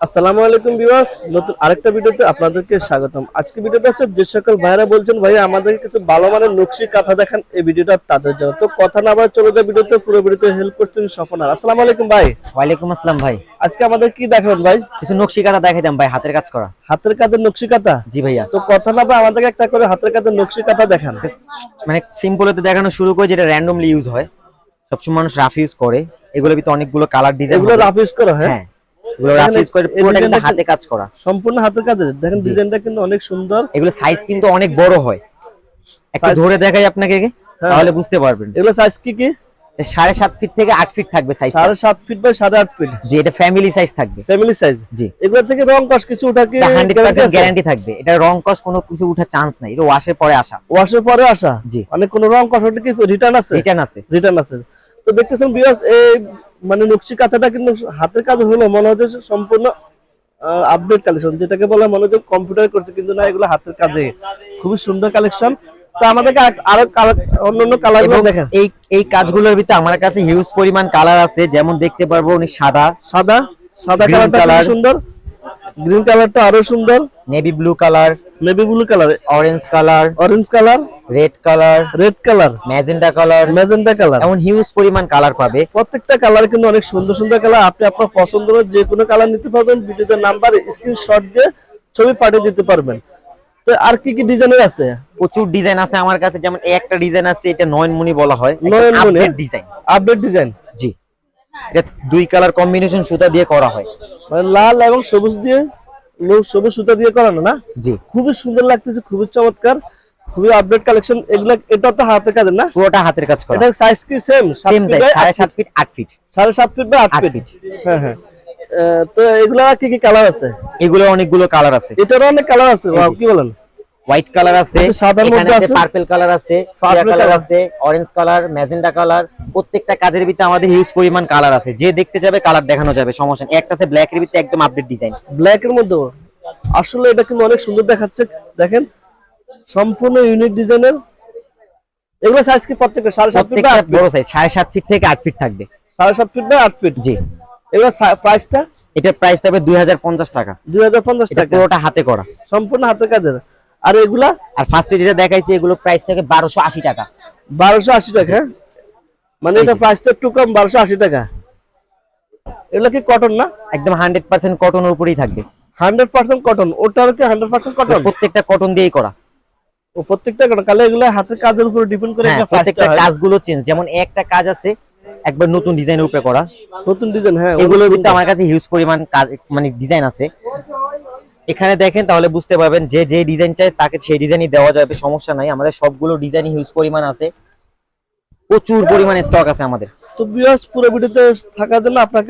আসসালামু আলাইকুম ভিউয়ার্স নতুন আরেকটা ভিডিওতে আপনাদেরকে স্বাগতম। আজকে ভিডিওটা হচ্ছে যে সকল ভাইরা বলছেন ভাই আমাদেরকে কিছু ভালো মানের নকশি কাঁথা দেখান এই ভিডিওটা তাদের জন্য। তো কথা না চলে যায় ভিডিওতে পুরো ভিডিওতে হেল্প করছেন আসসালামু আলাইকুম ভাই। ওয়ালাইকুম আসসালাম ভাই। আজকে আমাদের কি দেখাবেন ভাই? কিছু নকশি কাঁথা দেখাইতাম ভাই হাতের কাজ করা। হাতের কাঁধের নকশি কাঁথা? জি ভাইয়া। তো কথা না বলে আমাদেরকে একটা করে হাতের কাঁধের নকশি কাঁথা দেখান। মানে সিম্পল হতে দেখানো শুরু করে যেটা র্যান্ডমলি ইউজ হয়। সবসময় মানুষ রাফ ইউজ করে। ভিতরে অনেকগুলো কালার ডিজাইন এগুলো রাফ ইউজ করা হ্যাঁ। এগুলো রাফ ইউজ করে পুরোটা কিন্তু হাতে কাজ করা। সম্পূর্ণ হাতের কাঁধের দেখেন ডিজাইনটা কিন্তু অনেক সুন্দর। এগুলো সাইজ কিন্তু অনেক বড় হয়। একটু ধরে দেখাই আপনাকে হ্যাঁ। তাহলে বুঝতে পারবেন। এগুলো সাইজ কি কি? সাড়ে সাত ফিট থেকে আট ফিট থাকবে সাইজ সাড়ে সাত ফিট বাই সাড়ে আট ফিট জি এটা ফ্যামিলি সাইজ থাকবে। ফ্যামিলি সাইজ জি। এগুলো থেকে রং কস কিছু ওঠা কি হান্ড্রেড পার্সেন্ট গ্যারান্টি থাকবে। এটা রং কস কোনো কিছু উঠার চান্স নাই। এটা ওয়াশের পরে আসা। ওয়াশের পরে আসা? জি। মানে কোন রং কস ওটা কি রিটার্ন আছে? রিটার্ন আছে। রিটার্ন আছে। তো দেখতেছেন ভিউয়ার্স এই মানে নকশি কাঁথাটা কিন্তু হাতের কাজ হলো মনে হচ্ছে সম্পূর্ণ আপডেট কালেকশন যেটাকে বলা মনে হচ্ছে কম্পিউটার করছে কিন্তু না এগুলো হাতের কাজে। খুবই সুন্দর কালেকশন তো আমাদেরকে আর- অন্যান্য কালার দেখেন। এই এই কাজগুলোর ভিতরে আমার কাছে হিউজ পরিমাণ কালার আছে যেমন দেখতে পারব উনি সাদা। সাদা সাদা কালার কালারটা সুন্দর। গ্রিন কালারটা আরও সুন্দর। Navy blue colour navy blue colour orange colour orange colour red colour red colour magenta colour magenta colour এমন হিউজ পরিমাণ কালার পাবে। প্রত্যেকটা কালার কিন্তু অনেক সুন্দর সুন্দর কালার আপনি আপনার পছন্দ যে কোনো কালার নিতে পারবেন। ভিডিওতে নাম্বার স্ক্রিনশট দিয়ে ছবি পাঠিয়ে দিতে পারবেন। তো আর কি কি ডিজাইনের আছে? প্রচুর ডিজাইন আছে আমার কাছে। যেমন এই একটা ডিজাইন আছে এটা নয়নমণি বলা হয়। নয়নমণি? ডিজাইন আপডেট ডিজাইন জি। এটা দুই কালার কম্বিনেশন সুতা দিয়ে করা হয়। মানে লাল এবং সবুজ দিয়ে লোক সবুজ সুতা দিয়ে করানো না? জি। খুবই সুন্দর লাগতেছে খুবই চমৎকার খুবই আপডেট কালেকশন এগুলা এটা তো হাতের না? পুরোটা হাতের কাজ করা। এটা সাইজ কি সেম সাইজ ফিট ফিট সাড়ে সাত ফিট বা ফিট হ্যাঁ হ্যাঁ। তো এগুলা কি কি কালার আছে? এগুলো অনেকগুলো কালার আছে। এটারও অনেক কালার আছে কি বলেন? হোয়াইট কালার আছে এটা এখানে আছে আছে? পার্পল কালার আছে কালার আছে অরেঞ্জ কালার ম্যাজেন্ডা কালার প্রত্যেকটা কাজের ভিতরে আমাদের হিউজ পরিমাণ কালার আছে। যে দেখতে যাবে কালার দেখানো যাবে সমস্যা নেই। একটা আছে ব্ল্যাক এর ভিতরে একদম আপডেট ডিজাইন ব্ল্যাক এর মধ্যে। আসলে এটা কিন্তু অনেক সুন্দর দেখাচ্ছে। দেখেন সম্পূর্ণ ইউনিক ডিজাইনের এগুলো সাইজ কি প্রত্যেকটা? সাড়ে সাত ফিট বড় সাইজ সাড়ে সাত ফিট থেকে আট ফিট থাকবে। সাড়ে সাত ফিট বা আট ফিট জি। এগুলো প্রাইসটা এটার প্রাইস হাজার পঞ্চাশ টাকা। দুই হাজার পঞ্চাশ এটা টাকা। পুরোটা হাতে করা। সম্পূর্ণ হাতের কাজের। আর এগুলা? আর ফার্স্টে যেটা দেখাইছি এগুলো প্রাইস থাকে বারোশো আশি টাকা। বারোশো আশি টাকা হ্যাঁ? মানে এটা প্রাইসটা একটু কম বারোশো আশি টাকা। এগুলো কি কটন না? একদম হান্ড্রেড পার্সেন্ট কটনের উপরেই থাকবে। হান্ড্রেড পার্সেন্ট কটন ওটার কি হান্ড্রেড পার্সেন্ট কটন প্রত্যেকটা কটন দিয়েই করা। ও প্রত্যেকটা কটন তাহলে এগুলো হাতের কাজের উপর ডিপেন্ড করে হ্যাঁ প্রত্যেকটা কাজগুলো চেঞ্জ যেমন একটা কাজ আছে একবার নতুন ডিজাইনের উপরে করা। নতুন ডিজাইন হ্যাঁ এগুলোর ভিতরে আমার কাছে হিউজ পরিমাণ কাজ মানে ডিজাইন আছে। এখানে দেখেন, তাহলে বুঝতে পারবেন যে যে ডিজাইন চাই তাকে সেই ডিজাইনই দেওয়া যাবে, সমস্যা নাই। আমাদের সবগুলো ডিজাইন হিউজ পরিমাণ আছে। প্রচুর পরিমাণে স্টক আছে আমাদের। তো বিয়াস পুরো ভিডিওতে থাকা জন্য আপনাকে